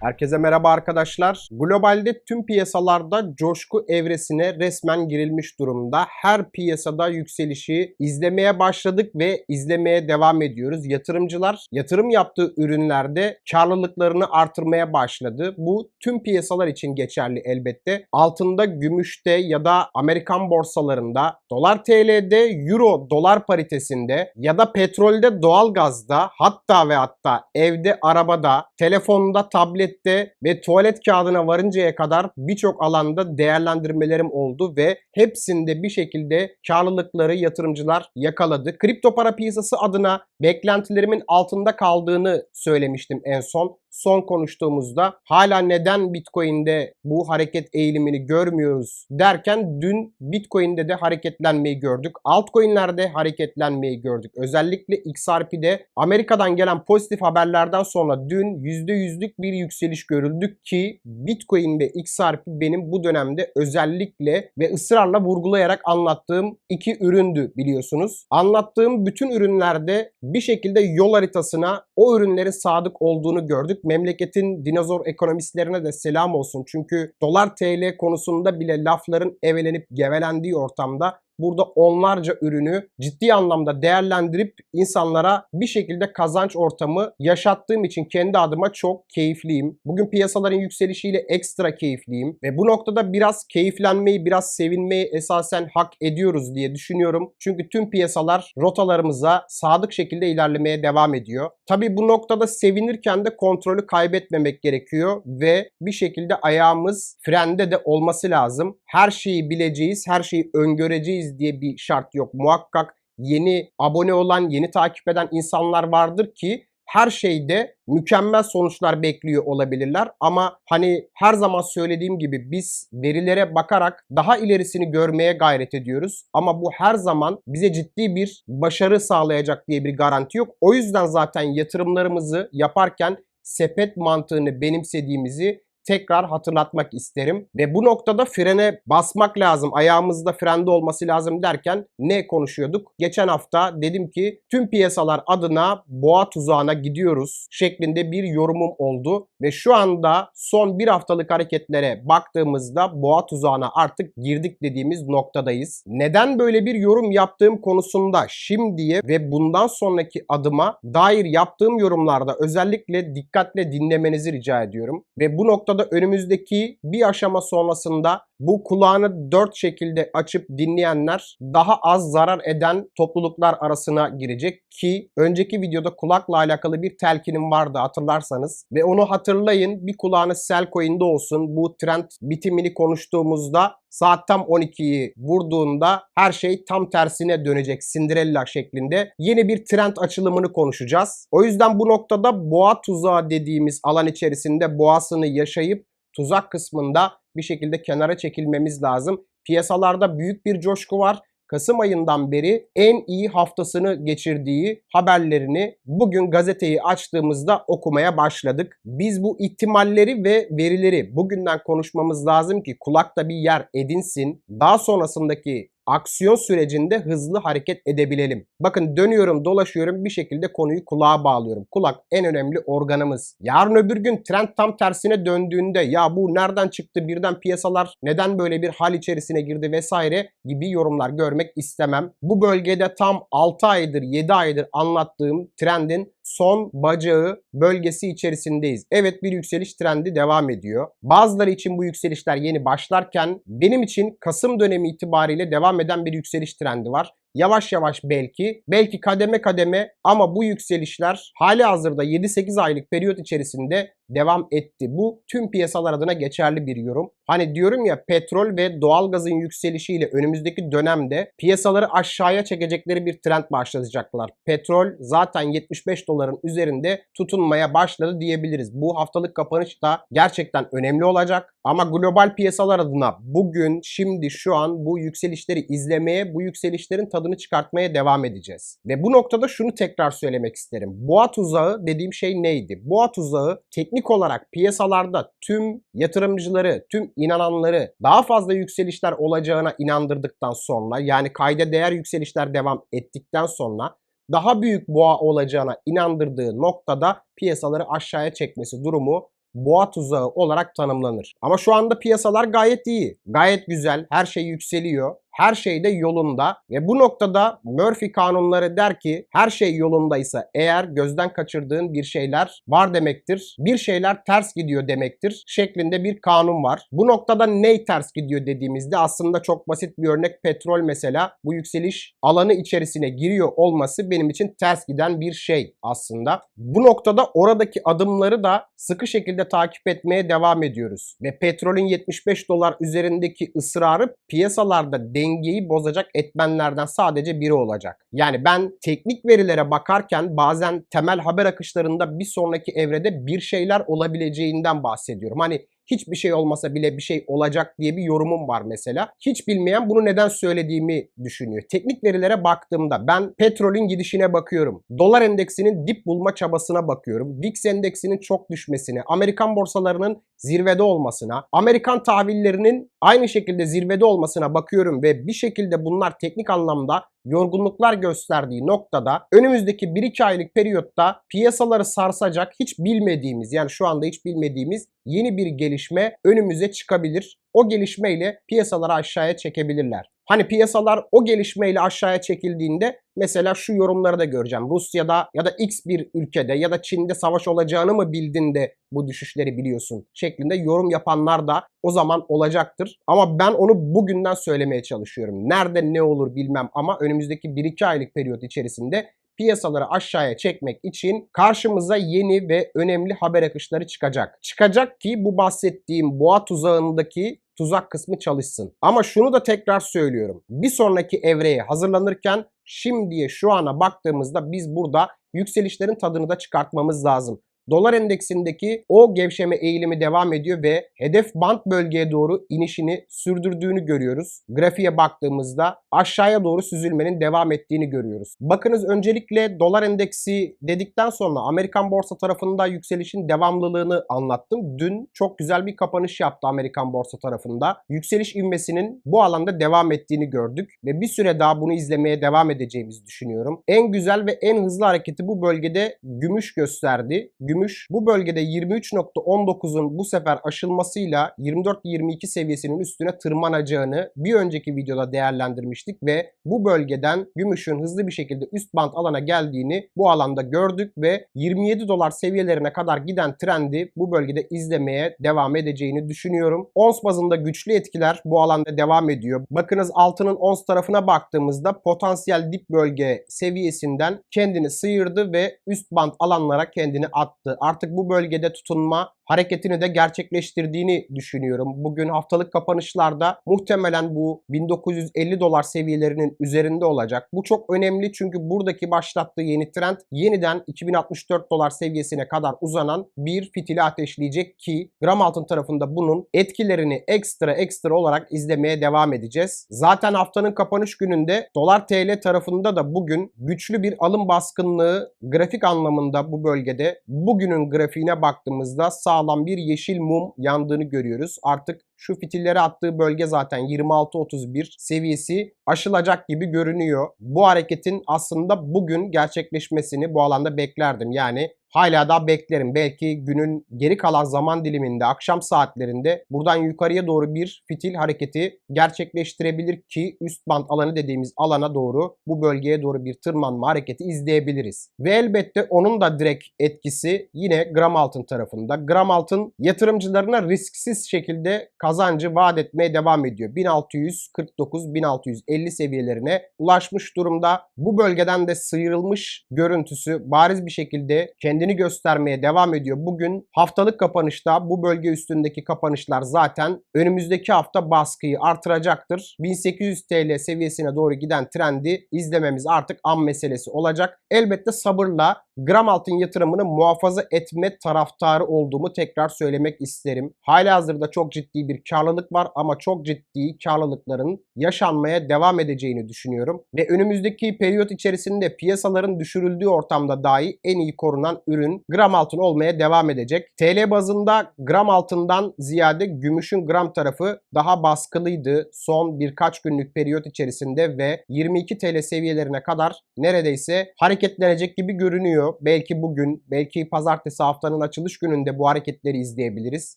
Herkese merhaba arkadaşlar. Globalde tüm piyasalarda coşku evresine resmen girilmiş durumda. Her piyasada yükselişi izlemeye başladık ve izlemeye devam ediyoruz. Yatırımcılar yatırım yaptığı ürünlerde karlılıklarını artırmaya başladı. Bu tüm piyasalar için geçerli elbette. Altında, gümüşte ya da Amerikan borsalarında, dolar TL'de, euro dolar paritesinde ya da petrolde, doğalgazda hatta ve hatta evde, arabada, telefonda, tablette ve tuvalet kağıdına varıncaya kadar birçok alanda değerlendirmelerim oldu ve hepsinde bir şekilde karlılıkları yatırımcılar yakaladı. Kripto para piyasası adına beklentilerimin altında kaldığını söylemiştim en son son konuştuğumuzda hala neden Bitcoin'de bu hareket eğilimini görmüyoruz derken dün Bitcoin'de de hareketlenmeyi gördük. Altcoin'lerde hareketlenmeyi gördük. Özellikle XRP'de Amerika'dan gelen pozitif haberlerden sonra dün %100'lük bir yükseliş görüldük ki Bitcoin ve XRP benim bu dönemde özellikle ve ısrarla vurgulayarak anlattığım iki üründü biliyorsunuz. Anlattığım bütün ürünlerde bir şekilde yol haritasına o ürünlerin sadık olduğunu gördük memleketin dinozor ekonomistlerine de selam olsun. Çünkü dolar TL konusunda bile lafların evelenip gevelendiği ortamda burada onlarca ürünü ciddi anlamda değerlendirip insanlara bir şekilde kazanç ortamı yaşattığım için kendi adıma çok keyifliyim. Bugün piyasaların yükselişiyle ekstra keyifliyim ve bu noktada biraz keyiflenmeyi, biraz sevinmeyi esasen hak ediyoruz diye düşünüyorum. Çünkü tüm piyasalar rotalarımıza sadık şekilde ilerlemeye devam ediyor. Tabii bu noktada sevinirken de kontrolü kaybetmemek gerekiyor ve bir şekilde ayağımız frende de olması lazım. Her şeyi bileceğiz, her şeyi öngöreceğiz diye bir şart yok. Muhakkak yeni abone olan, yeni takip eden insanlar vardır ki her şeyde mükemmel sonuçlar bekliyor olabilirler ama hani her zaman söylediğim gibi biz verilere bakarak daha ilerisini görmeye gayret ediyoruz ama bu her zaman bize ciddi bir başarı sağlayacak diye bir garanti yok. O yüzden zaten yatırımlarımızı yaparken sepet mantığını benimsediğimizi tekrar hatırlatmak isterim. Ve bu noktada frene basmak lazım, ayağımızda frende olması lazım derken ne konuşuyorduk? Geçen hafta dedim ki tüm piyasalar adına boğa tuzağına gidiyoruz şeklinde bir yorumum oldu. Ve şu anda son bir haftalık hareketlere baktığımızda boğa tuzağına artık girdik dediğimiz noktadayız. Neden böyle bir yorum yaptığım konusunda şimdiye ve bundan sonraki adıma dair yaptığım yorumlarda özellikle dikkatle dinlemenizi rica ediyorum. Ve bu noktada da önümüzdeki bir aşama sonrasında bu kulağını dört şekilde açıp dinleyenler daha az zarar eden topluluklar arasına girecek ki önceki videoda kulakla alakalı bir telkinim vardı hatırlarsanız ve onu hatırlayın bir kulağınız Selcoin'de olsun bu trend bitimini konuştuğumuzda saat tam 12'yi vurduğunda her şey tam tersine dönecek Cinderella şeklinde. Yeni bir trend açılımını konuşacağız. O yüzden bu noktada boğa tuzağı dediğimiz alan içerisinde boğasını yaşayıp tuzak kısmında bir şekilde kenara çekilmemiz lazım. Piyasalarda büyük bir coşku var. Kasım ayından beri en iyi haftasını geçirdiği haberlerini bugün gazeteyi açtığımızda okumaya başladık. Biz bu ihtimalleri ve verileri bugünden konuşmamız lazım ki kulakta bir yer edinsin. Daha sonrasındaki aksiyon sürecinde hızlı hareket edebilelim. Bakın dönüyorum dolaşıyorum bir şekilde konuyu kulağa bağlıyorum. Kulak en önemli organımız. Yarın öbür gün trend tam tersine döndüğünde ya bu nereden çıktı birden piyasalar neden böyle bir hal içerisine girdi vesaire gibi yorumlar görmek istemem. Bu bölgede tam 6 aydır 7 aydır anlattığım trendin son bacağı bölgesi içerisindeyiz. Evet bir yükseliş trendi devam ediyor. Bazıları için bu yükselişler yeni başlarken benim için Kasım dönemi itibariyle devam eden bir yükseliş trendi var. Yavaş yavaş belki, belki kademe kademe ama bu yükselişler hali hazırda 7-8 aylık periyot içerisinde devam etti. Bu tüm piyasalar adına geçerli bir yorum. Hani diyorum ya petrol ve doğalgazın yükselişiyle önümüzdeki dönemde piyasaları aşağıya çekecekleri bir trend başlatacaklar. Petrol zaten 75 doların üzerinde tutunmaya başladı diyebiliriz. Bu haftalık kapanış da gerçekten önemli olacak. Ama global piyasalar adına bugün, şimdi, şu an bu yükselişleri izlemeye, bu yükselişlerin tadını çıkartmaya devam edeceğiz. Ve bu noktada şunu tekrar söylemek isterim. Boğa tuzağı dediğim şey neydi? Boğa tuzağı teknik olarak piyasalarda tüm yatırımcıları, tüm inananları daha fazla yükselişler olacağına inandırdıktan sonra yani kayda değer yükselişler devam ettikten sonra daha büyük boğa olacağına inandırdığı noktada piyasaları aşağıya çekmesi durumu boğa tuzağı olarak tanımlanır. Ama şu anda piyasalar gayet iyi. Gayet güzel. Her şey yükseliyor. Her şey de yolunda ve bu noktada Murphy kanunları der ki her şey yolundaysa eğer gözden kaçırdığın bir şeyler var demektir. Bir şeyler ters gidiyor demektir şeklinde bir kanun var. Bu noktada ney ters gidiyor dediğimizde aslında çok basit bir örnek petrol mesela bu yükseliş alanı içerisine giriyor olması benim için ters giden bir şey aslında. Bu noktada oradaki adımları da sıkı şekilde takip etmeye devam ediyoruz. Ve petrolün 75 dolar üzerindeki ısrarı piyasalarda dengeyi bozacak etmenlerden sadece biri olacak. Yani ben teknik verilere bakarken bazen temel haber akışlarında bir sonraki evrede bir şeyler olabileceğinden bahsediyorum. Hani hiçbir şey olmasa bile bir şey olacak diye bir yorumum var mesela. Hiç bilmeyen bunu neden söylediğimi düşünüyor. Teknik verilere baktığımda ben petrolün gidişine bakıyorum. Dolar endeksinin dip bulma çabasına bakıyorum. VIX endeksinin çok düşmesine, Amerikan borsalarının zirvede olmasına, Amerikan tahvillerinin aynı şekilde zirvede olmasına bakıyorum ve bir şekilde bunlar teknik anlamda yorgunluklar gösterdiği noktada önümüzdeki 1-2 aylık periyotta piyasaları sarsacak hiç bilmediğimiz yani şu anda hiç bilmediğimiz yeni bir gelişme önümüze çıkabilir. O gelişmeyle piyasaları aşağıya çekebilirler. Hani piyasalar o gelişmeyle aşağıya çekildiğinde mesela şu yorumları da göreceğim. Rusya'da ya da X bir ülkede ya da Çin'de savaş olacağını mı bildin de bu düşüşleri biliyorsun şeklinde yorum yapanlar da o zaman olacaktır. Ama ben onu bugünden söylemeye çalışıyorum. Nerede ne olur bilmem ama önümüzdeki 1-2 aylık periyot içerisinde piyasaları aşağıya çekmek için karşımıza yeni ve önemli haber akışları çıkacak. Çıkacak ki bu bahsettiğim boğa tuzağındaki tuzak kısmı çalışsın. Ama şunu da tekrar söylüyorum. Bir sonraki evreye hazırlanırken şimdiye şu ana baktığımızda biz burada yükselişlerin tadını da çıkartmamız lazım. Dolar endeksindeki o gevşeme eğilimi devam ediyor ve hedef band bölgeye doğru inişini sürdürdüğünü görüyoruz. Grafiğe baktığımızda aşağıya doğru süzülmenin devam ettiğini görüyoruz. Bakınız öncelikle dolar endeksi dedikten sonra Amerikan borsa tarafında yükselişin devamlılığını anlattım. Dün çok güzel bir kapanış yaptı Amerikan borsa tarafında. Yükseliş ivmesinin bu alanda devam ettiğini gördük ve bir süre daha bunu izlemeye devam edeceğimizi düşünüyorum. En güzel ve en hızlı hareketi bu bölgede gümüş gösterdi. Gümüş gümüş bu bölgede 23.19'un bu sefer aşılmasıyla 24-22 seviyesinin üstüne tırmanacağını bir önceki videoda değerlendirmiştik ve bu bölgeden gümüşün hızlı bir şekilde üst band alana geldiğini bu alanda gördük ve 27 dolar seviyelerine kadar giden trendi bu bölgede izlemeye devam edeceğini düşünüyorum. Ons bazında güçlü etkiler bu alanda devam ediyor. Bakınız altının ons tarafına baktığımızda potansiyel dip bölge seviyesinden kendini sıyırdı ve üst band alanlara kendini attı yaptı. Artık bu bölgede tutunma hareketini de gerçekleştirdiğini düşünüyorum. Bugün haftalık kapanışlarda muhtemelen bu 1950 dolar seviyelerinin üzerinde olacak. Bu çok önemli çünkü buradaki başlattığı yeni trend yeniden 2064 dolar seviyesine kadar uzanan bir fitili ateşleyecek ki gram altın tarafında bunun etkilerini ekstra ekstra olarak izlemeye devam edeceğiz. Zaten haftanın kapanış gününde dolar TL tarafında da bugün güçlü bir alım baskınlığı grafik anlamında bu bölgede bugünün grafiğine baktığımızda sağ sağlam bir yeşil mum yandığını görüyoruz. Artık şu fitilleri attığı bölge zaten 26-31 seviyesi aşılacak gibi görünüyor. Bu hareketin aslında bugün gerçekleşmesini bu alanda beklerdim. Yani hala daha beklerim. Belki günün geri kalan zaman diliminde, akşam saatlerinde buradan yukarıya doğru bir fitil hareketi gerçekleştirebilir ki üst band alanı dediğimiz alana doğru bu bölgeye doğru bir tırmanma hareketi izleyebiliriz. Ve elbette onun da direkt etkisi yine gram altın tarafında. Gram altın yatırımcılarına risksiz şekilde kazancı vaat etmeye devam ediyor. 1649-1650 seviyelerine ulaşmış durumda. Bu bölgeden de sıyrılmış görüntüsü bariz bir şekilde kendini göstermeye devam ediyor. Bugün haftalık kapanışta bu bölge üstündeki kapanışlar zaten önümüzdeki hafta baskıyı artıracaktır. 1800 TL seviyesine doğru giden trendi izlememiz artık an meselesi olacak. Elbette sabırla gram altın yatırımını muhafaza etme taraftarı olduğumu tekrar söylemek isterim. Hala hazırda çok ciddi bir bir karlılık var ama çok ciddi karlılıkların yaşanmaya devam edeceğini düşünüyorum. Ve önümüzdeki periyot içerisinde piyasaların düşürüldüğü ortamda dahi en iyi korunan ürün gram altın olmaya devam edecek. TL bazında gram altından ziyade gümüşün gram tarafı daha baskılıydı son birkaç günlük periyot içerisinde ve 22 TL seviyelerine kadar neredeyse hareketlenecek gibi görünüyor. Belki bugün, belki pazartesi haftanın açılış gününde bu hareketleri izleyebiliriz.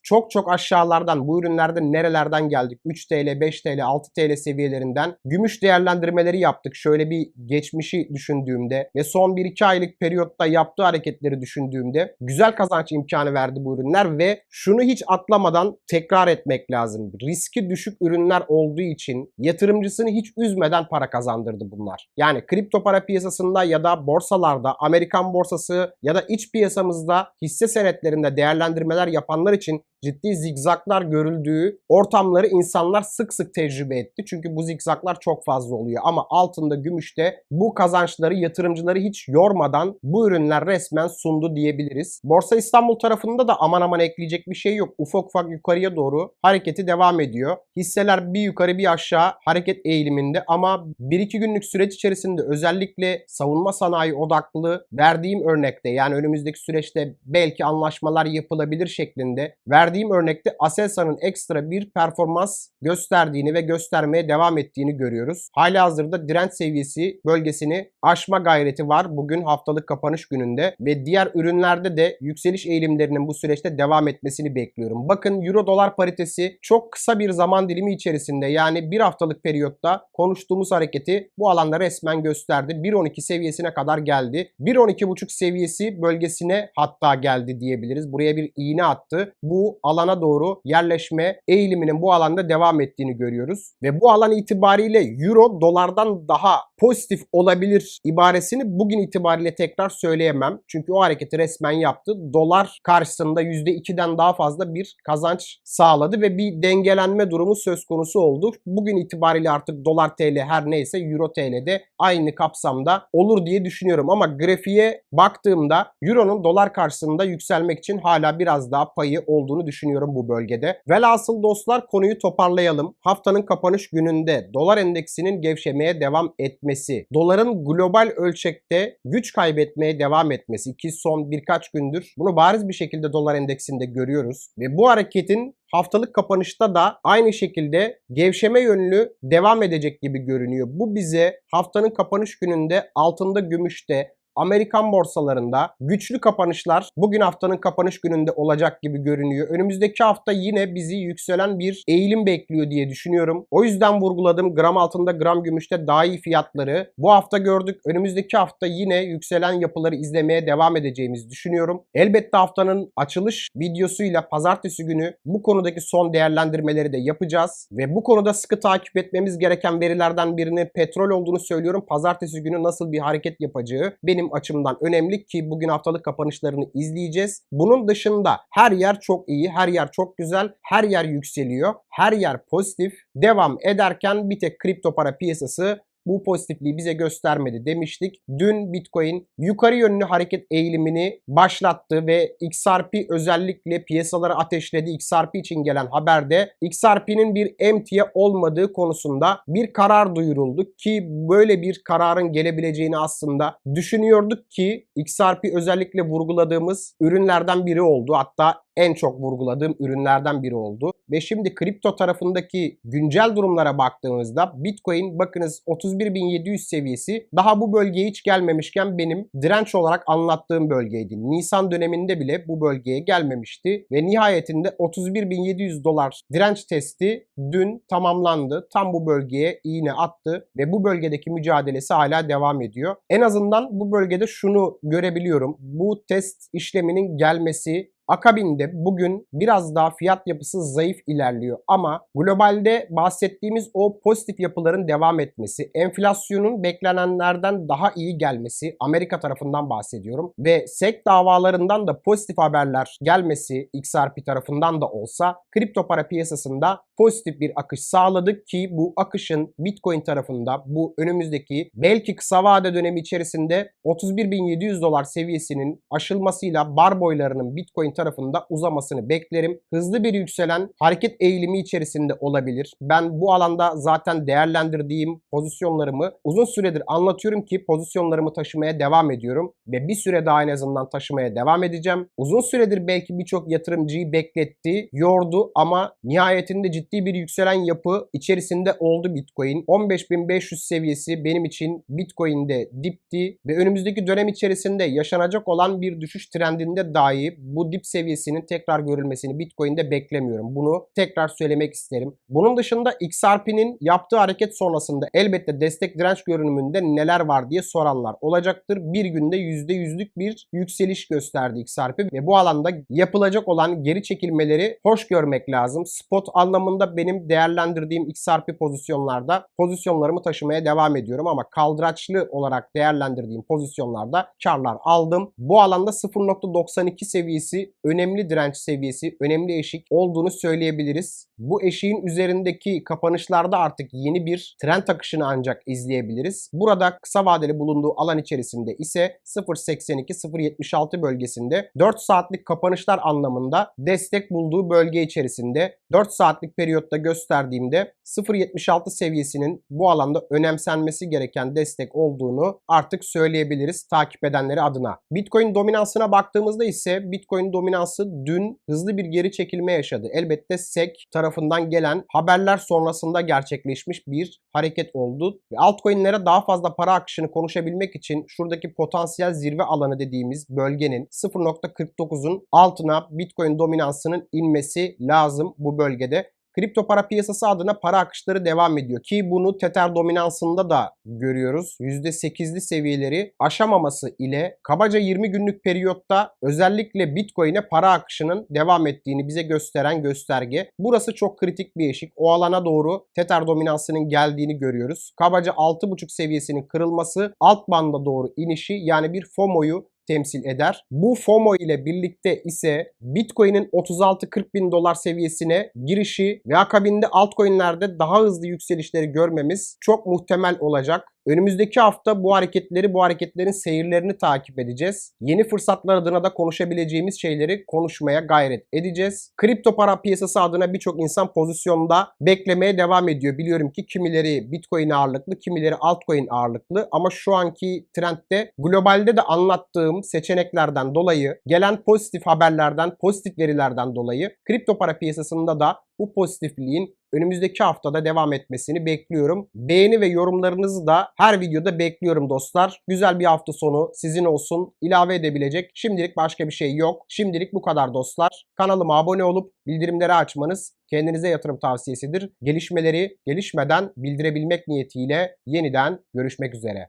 Çok çok aşağılardan bu ürünlerde nerelerden geldik? 3 TL, 5 TL, 6 TL seviyelerinden gümüş değerlendirmeleri yaptık. Şöyle bir geçmişi düşündüğümde ve son 1-2 aylık periyotta yaptığı hareketleri düşündüğümde güzel kazanç imkanı verdi bu ürünler ve şunu hiç atlamadan tekrar etmek lazım. Riski düşük ürünler olduğu için yatırımcısını hiç üzmeden para kazandırdı bunlar. Yani kripto para piyasasında ya da borsalarda, Amerikan borsası ya da iç piyasamızda hisse senetlerinde değerlendirmeler yapanlar için ciddi zigzaklar görüldüğü ortamları insanlar sık sık tecrübe etti. Çünkü bu zigzaklar çok fazla oluyor. Ama altında, gümüşte bu kazançları yatırımcıları hiç yormadan bu ürünler resmen sundu diyebiliriz. Borsa İstanbul tarafında da aman aman ekleyecek bir şey yok. Ufak ufak yukarıya doğru hareketi devam ediyor. Hisseler bir yukarı bir aşağı hareket eğiliminde ama 1-2 günlük süreç içerisinde özellikle savunma sanayi odaklı verdiğim örnekte yani önümüzdeki süreçte belki anlaşmalar yapılabilir şeklinde verdiğim örnekte Aselsan'ın ekstra bir performans gösterdiğini ve göstermeye devam ettiğini görüyoruz. Hali hazırda direnç seviyesi bölgesini aşma gayreti var bugün haftalık kapanış gününde ve diğer ürünlerde de yükseliş eğilimlerinin bu süreçte devam etmesini bekliyorum. Bakın euro dolar paritesi çok kısa bir zaman dilimi içerisinde yani bir haftalık periyotta konuştuğumuz hareketi bu alanda resmen gösterdi. 1.12 seviyesine kadar geldi. 1.12.5 seviyesi bölgesine hatta geldi diyebiliriz. Buraya bir iğne attı. Bu alana doğru yerleşme eğiliminin bu alanda devam ettiğini görüyoruz. Ve bu alan itibariyle euro dolardan daha pozitif olabilir ibaresini bugün itibariyle tekrar söyleyemem. Çünkü o hareketi resmen yaptı. Dolar karşısında %2'den daha fazla bir kazanç sağladı ve bir dengelenme durumu söz konusu oldu. Bugün itibariyle artık dolar TL her neyse euro TL'de aynı kapsamda olur diye düşünüyorum. Ama grafiğe baktığımda euronun dolar karşısında yükselmek için hala biraz daha payı olduğunu düşünüyorum bu bölgede. Velhasıl dostlar konuyu toparlayalım. Haftanın kapanış gününde dolar endeksinin gevşemeye devam etmesi, doların global ölçekte güç kaybetmeye devam etmesi ki son birkaç gündür bunu bariz bir şekilde dolar endeksinde görüyoruz ve bu hareketin haftalık kapanışta da aynı şekilde gevşeme yönlü devam edecek gibi görünüyor. Bu bize haftanın kapanış gününde altında gümüşte Amerikan borsalarında güçlü kapanışlar bugün haftanın kapanış gününde olacak gibi görünüyor. Önümüzdeki hafta yine bizi yükselen bir eğilim bekliyor diye düşünüyorum. O yüzden vurguladım gram altında gram gümüşte daha iyi fiyatları bu hafta gördük. Önümüzdeki hafta yine yükselen yapıları izlemeye devam edeceğimizi düşünüyorum. Elbette haftanın açılış videosuyla pazartesi günü bu konudaki son değerlendirmeleri de yapacağız. Ve bu konuda sıkı takip etmemiz gereken verilerden birini petrol olduğunu söylüyorum. Pazartesi günü nasıl bir hareket yapacağı benim benim açımdan önemli ki bugün haftalık kapanışlarını izleyeceğiz. Bunun dışında her yer çok iyi, her yer çok güzel, her yer yükseliyor, her yer pozitif. Devam ederken bir tek kripto para piyasası bu pozitifliği bize göstermedi demiştik. Dün Bitcoin yukarı yönlü hareket eğilimini başlattı ve XRP özellikle piyasaları ateşledi. XRP için gelen haberde XRP'nin bir emtia olmadığı konusunda bir karar duyuruldu ki böyle bir kararın gelebileceğini aslında düşünüyorduk ki XRP özellikle vurguladığımız ürünlerden biri oldu. Hatta en çok vurguladığım ürünlerden biri oldu. Ve şimdi kripto tarafındaki güncel durumlara baktığımızda Bitcoin bakınız 31.700 seviyesi daha bu bölgeye hiç gelmemişken benim direnç olarak anlattığım bölgeydi. Nisan döneminde bile bu bölgeye gelmemişti ve nihayetinde 31.700 dolar direnç testi dün tamamlandı. Tam bu bölgeye iğne attı ve bu bölgedeki mücadelesi hala devam ediyor. En azından bu bölgede şunu görebiliyorum. Bu test işleminin gelmesi Akabinde bugün biraz daha fiyat yapısı zayıf ilerliyor ama globalde bahsettiğimiz o pozitif yapıların devam etmesi, enflasyonun beklenenlerden daha iyi gelmesi, Amerika tarafından bahsediyorum ve SEC davalarından da pozitif haberler gelmesi XRP tarafından da olsa kripto para piyasasında pozitif bir akış sağladık ki bu akışın Bitcoin tarafında bu önümüzdeki belki kısa vade dönemi içerisinde 31.700 dolar seviyesinin aşılmasıyla bar boylarının Bitcoin tarafında uzamasını beklerim. Hızlı bir yükselen hareket eğilimi içerisinde olabilir. Ben bu alanda zaten değerlendirdiğim pozisyonlarımı uzun süredir anlatıyorum ki pozisyonlarımı taşımaya devam ediyorum ve bir süre daha en azından taşımaya devam edeceğim. Uzun süredir belki birçok yatırımcıyı bekletti, yordu ama nihayetinde ciddi bir yükselen yapı içerisinde oldu Bitcoin. 15.500 seviyesi benim için Bitcoin'de dipti ve önümüzdeki dönem içerisinde yaşanacak olan bir düşüş trendinde dahi bu dip seviyesinin tekrar görülmesini Bitcoin'de beklemiyorum. Bunu tekrar söylemek isterim. Bunun dışında XRP'nin yaptığı hareket sonrasında elbette destek direnç görünümünde neler var diye soranlar olacaktır. Bir günde %100'lük bir yükseliş gösterdi XRP ve bu alanda yapılacak olan geri çekilmeleri hoş görmek lazım. Spot anlamında benim değerlendirdiğim XRP pozisyonlarda pozisyonlarımı taşımaya devam ediyorum ama kaldıraçlı olarak değerlendirdiğim pozisyonlarda karlar aldım. Bu alanda 0.92 seviyesi önemli direnç seviyesi, önemli eşik olduğunu söyleyebiliriz. Bu eşiğin üzerindeki kapanışlarda artık yeni bir trend akışını ancak izleyebiliriz. Burada kısa vadeli bulunduğu alan içerisinde ise 0.82-0.76 bölgesinde 4 saatlik kapanışlar anlamında destek bulduğu bölge içerisinde 4 saatlik periyotta gösterdiğimde 0.76 seviyesinin bu alanda önemsenmesi gereken destek olduğunu artık söyleyebiliriz takip edenleri adına. Bitcoin dominansına baktığımızda ise Bitcoin dominansı dün hızlı bir geri çekilme yaşadı. Elbette SEC tarafından gelen haberler sonrasında gerçekleşmiş bir hareket oldu. Ve altcoin'lere daha fazla para akışını konuşabilmek için şuradaki potansiyel zirve alanı dediğimiz bölgenin 0.49'un altına Bitcoin dominansının inmesi lazım bu bölgede. Kripto para piyasası adına para akışları devam ediyor ki bunu Tether dominansında da görüyoruz. %8'li seviyeleri aşamaması ile kabaca 20 günlük periyotta özellikle Bitcoin'e para akışının devam ettiğini bize gösteren gösterge. Burası çok kritik bir eşik. O alana doğru Tether dominansının geldiğini görüyoruz. Kabaca 6.5 seviyesinin kırılması alt banda doğru inişi yani bir FOMO'yu temsil eder. Bu FOMO ile birlikte ise Bitcoin'in 36-40 bin dolar seviyesine girişi ve akabinde altcoin'lerde daha hızlı yükselişleri görmemiz çok muhtemel olacak. Önümüzdeki hafta bu hareketleri, bu hareketlerin seyirlerini takip edeceğiz. Yeni fırsatlar adına da konuşabileceğimiz şeyleri konuşmaya gayret edeceğiz. Kripto para piyasası adına birçok insan pozisyonda beklemeye devam ediyor. Biliyorum ki kimileri Bitcoin ağırlıklı, kimileri altcoin ağırlıklı ama şu anki trendde globalde de anlattığım seçeneklerden dolayı, gelen pozitif haberlerden, pozitif verilerden dolayı kripto para piyasasında da bu pozitifliğin önümüzdeki haftada devam etmesini bekliyorum. Beğeni ve yorumlarınızı da her videoda bekliyorum dostlar. Güzel bir hafta sonu sizin olsun. İlave edebilecek şimdilik başka bir şey yok. Şimdilik bu kadar dostlar. Kanalıma abone olup bildirimleri açmanız kendinize yatırım tavsiyesidir. Gelişmeleri gelişmeden bildirebilmek niyetiyle yeniden görüşmek üzere.